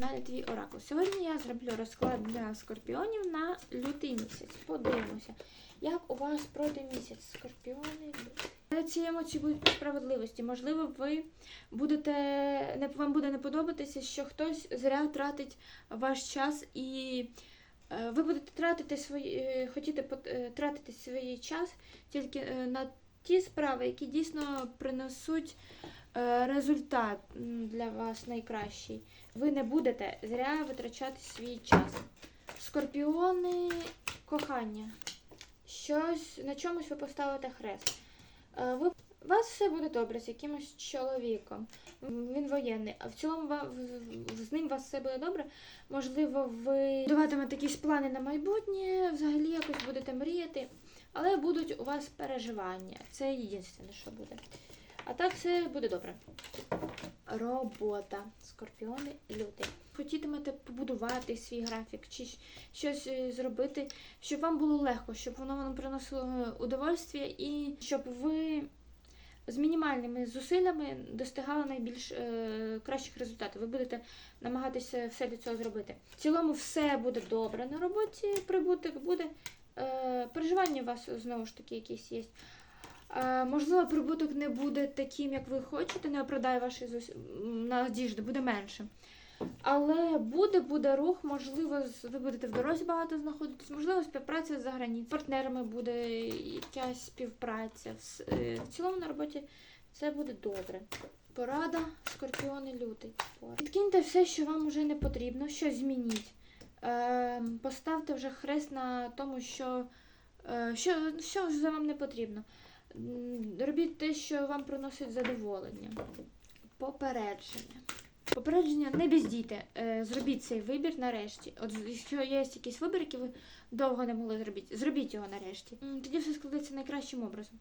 каналі Твій Оракул. Сьогодні я зроблю розклад для скорпіонів на лютий місяць. Подивимося, як у вас пройде місяць, скорпіони. Ці емоції будуть справедливості. Можливо, ви будете не вам буде не подобатися, що хтось зря тратить ваш час і. е, Ви будете тратити свої, е, хотіти е, тратити свій час тільки на ті справи, які дійсно принесуть результат для вас найкращий. Ви не будете зря витрачати свій час. Скорпіони кохання. Щось на чомусь ви поставите хрест. Е, Ви, у вас все буде добре з якимось чоловіком. Він воєнний, а в цілому з ним у вас все буде добре. Можливо, ви будуватимете якісь плани на майбутнє, взагалі якось будете мріяти, але будуть у вас переживання. Це єдине, що буде. А так все буде добре. Робота. Скорпіони лютий. Хотітимете побудувати свій графік чи щось е, зробити, щоб вам було легко, щоб воно вам приносило е, удовольствие і щоб ви з мінімальними зусиллями достигали найбільш е, кращих результатів. Ви будете намагатися все для цього зробити. В цілому все буде добре на роботі, прибуток буде. Е, переживання у вас знову ж таки якісь є. Е, можливо, прибуток не буде таким, як ви хочете, не оправдає ваші надіжди, буде менше. Але буде, буде рух, можливо, ви будете в дорозі багато знаходитись, можливо, співпраця з заграні... партнерами буде якась співпраця. Е, В цілому на роботі все буде добре. Порада, скорпіони, лютий. Відкиньте все, що вам вже не потрібно, щось змініть. Е, поставте вже хрест на тому, що, що, що вже вам не потрібно. Робіть те, що вам приносить задоволення. Попередження. Попередження не бездійте. Е, Зробіть цей вибір нарешті. От якщо є якийсь вибір, який ви довго не могли зробити, зробіть його нарешті. Тоді все складеться найкращим образом.